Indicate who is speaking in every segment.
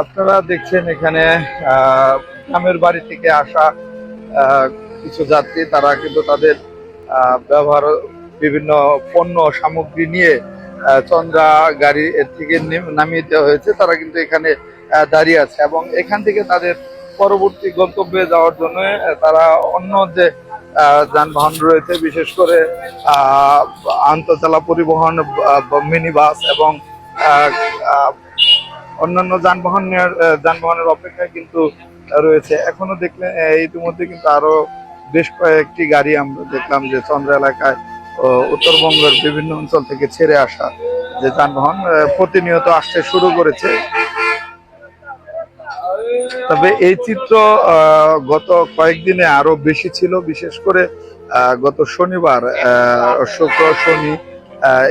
Speaker 1: আপনারা দেখছেন এখানে গ্রামের বাড়ি থেকে আসা কিছু যাত্রী তারা কিন্তু তাদের ব্যবহার বিভিন্ন পণ্য সামগ্রী নিয়ে চন্দ্রা গাড়ি এর থেকে নামিয়ে দেওয়া হয়েছে। তারা কিন্তু এখানে দাঁড়িয়ে আছে এবং এখান থেকে তাদের পরবর্তী গন্তব্যে যাওয়ার জন্য তারা অন্য যে যানবাহন রয়েছে বিশেষ করে আহ, আন্তঃজেলা পরিবহন মিনি বাস এবং অন্যান্য যানবাহনের যানবাহনের অপেক্ষায় কিন্তু রয়েছে। এখনও দেখলে ইতিমধ্যে কিন্তু আরও বেশ কয়েকটি গাড়ি আমরা দেখলাম যে চন্দ্র এলাকায় উত্তরবঙ্গের বিভিন্ন অঞ্চল থেকে ছেড়ে আসা যে যানবাহন প্রতিনিয়ত আসতে শুরু করেছে। তবে এই চিত্র গত কয়েকদিনে আরও বেশি ছিল। বিশেষ করে গত শনিবার শুক্র, শনি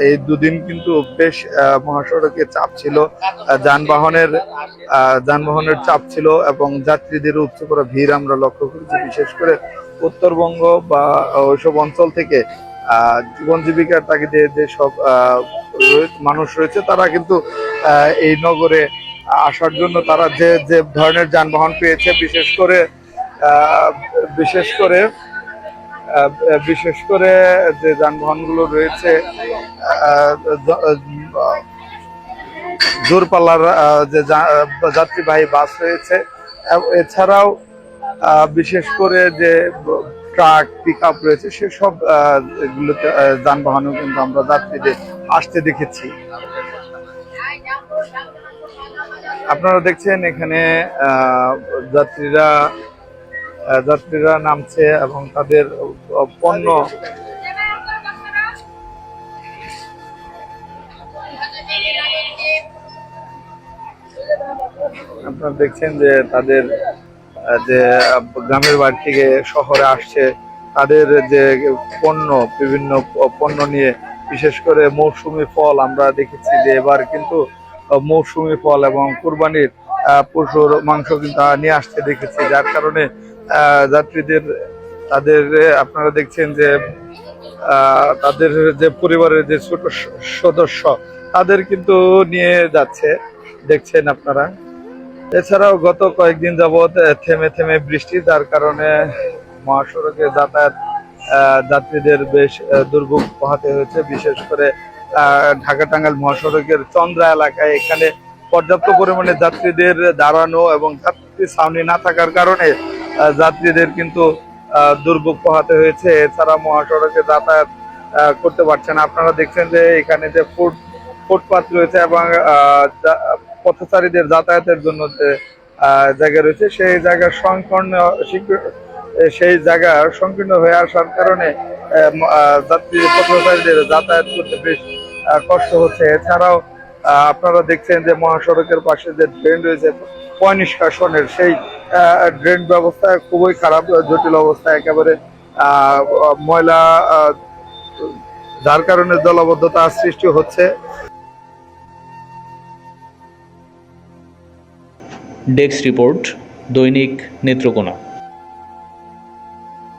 Speaker 1: এই দুদিন কিন্তু বেশ মহাসড়কে চাপ ছিল। যানবাহনের যানবাহনের চাপ ছিল এবং যাত্রীদের উচ্চ করা ভিড় আমরা লক্ষ্য করেছি। বিশেষ করে উত্তরবঙ্গ বা ওইসব অঞ্চল থেকে জীবন জীবিকার তাগিদে যেসব মানুষ রয়েছে, তারা কিন্তু এই নগরে আসার জন্য তারা যে যে ধরনের যানবাহন পেয়েছে, বিশেষ করে বিশেষ করে বিশেষ করে যে যানবাহনগুলো রয়েছে দূরপাল্লার যে যাত্রীবাহী বাস রয়েছে এছাড়াও বিশেষ করে যে ট্রাক পিক আপ রয়েছে সেসব এগুলোতে আহ, কিন্তু আমরা যাত্রীদের আসতে দেখেছি। আপনারা দেখছেন এখানে যাত্রীরা যাত্রীরা নামছে এবং তাদের পণ্য আপনারা দেখছেন যে তাদের যে গ্রামের বাড়ি থেকে শহরে আসছে। তাদের যে পণ্য, বিভিন্ন পণ্য নিয়ে বিশেষ করে মৌসুমি ফল আমরা দেখেছি যে এবার কিন্তু মৌসুমি ফল এবং কুরবানির পশুর মাংস কিন্তু নিয়ে আসতে দেখেছি। যার কারণে যাত্রীদের, তাদের আপনারা দেখছেন যে তাদের যে পরিবারের যে ছোট সদস্য, তাদের কিন্তু নিয়ে যাচ্ছে, দেখছেন আপনারা। এছাড়াও গত কয়েকদিন যাবৎ থেমে থেমে বৃষ্টি, যার কারণে মহাসড়কে যাতায়াত যাত্রীদের বেশ দুর্ভোগ পোহাতে হয়েছে। বিশেষ করে ঢাকা টাঙ্গাইল মহাসড়কের চন্দ্রা এলাকায় এখানে পর্যাপ্ত পরিমাণে যাত্রীদের দাঁড়ানো এবং যাত্রী ছাউনি না থাকার কারণে যাত্রীদের কিন্তু দুর্ভোগ পোহাতে হয়েছে। এছাড়া মহাসড়কে যাতায়াত করতে পারছেন আপনারা দেখছেন যে এখানে যে ফুট, ফুটপাত রয়েছে এবং পথচারীদের যাতায়াতের জন্য যে জায়গা রয়েছে, সেই জায়গার সংকীর্ণ সেই জায়গা সংকীর্ণ হয়ে আসার কারণে যাত্রী, পথচারীদের যাতায়াত করতে বেশ কষ্ট হচ্ছে। এছাড়াও আপনারা দেখছেন যে মহাসড়কের পাশে যে ড্রেন রয়েছে পয় নিষ্কাশনের সেই ড্রেন ব্যবস্থা খুবই খারাপ, জটিল অবস্থা, একেবারে ময়লা যার কারণে জলাবদ্ধতা সৃষ্টি হচ্ছে।
Speaker 2: ডেস্ক রিপোর্ট, দৈনিক নেত্রকোনা।